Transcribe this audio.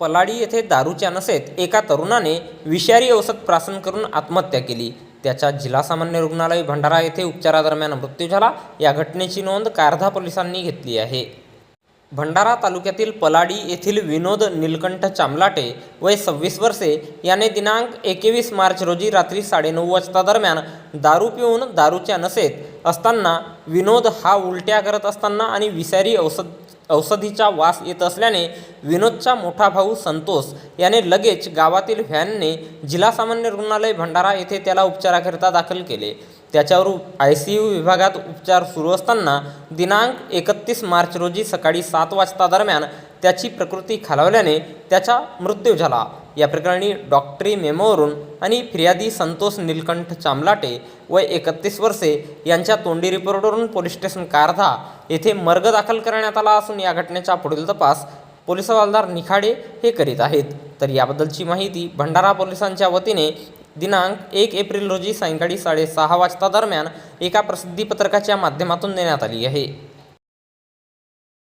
पलाडी येथे दारूच्या नशेत एका तरुणाने विषारी औषध प्राशन करून आत्महत्या केली. त्याचा जिल्हा सामान्य रुग्णालय भंडारा येथे उपचारादरम्यान मृत्यू झाला. या घटनेची नोंद कारधा पोलिसांनी घेतली आहे. भंडारा तालुक्यातील पलाडी येथील विनोद निलकंठ चामलाटे वय सव्वीस वर्षे याने दिनांक एकवीस मार्च रोजी रात्री साडेनऊ वाजता दरम्यान दारू पिऊन दारूच्या नशेत असताना विनोद हा उलट्या करत असताना आणि विषारी औषध औषधीचा वास येत असल्याने विनोदचा मोठा भाऊ संतोष याने लगेच गावातील व्हॅनने जिल्हा सामान्य रुग्णालय भंडारा येथे त्याला उपचाराकरिता दाखल केले. त्याच्यावर आय सी यू विभागात उपचार सुरू असताना दिनांक एकतीस मार्च रोजी सकाळी सात वाजता दरम्यान त्याची प्रकृती खालावल्याने त्याचा मृत्यू झाला. या प्रकरणी डॉक्टरी मेमोवरून आणि फिर्यादी संतोष निलकंठ चामलाटे वय एकतीस वर्षे यांच्या तोंडी रिपोर्टवरून पोलीस स्टेशन कारधा येथे मर्ग दाखल करण्यात आला असून या घटनेचा पुढील तपास पोलीस हवालदार निखाडे हे करीत आहेत. तर याबद्दलची माहिती भंडारा पोलिसांच्या वतीने दिनांक एक एप्रिल रोजी सायंकाळी साडेसहा वाजता दरम्यान एका प्रसिद्धीपत्रकाच्या माध्यमातून देण्यात आली आहे.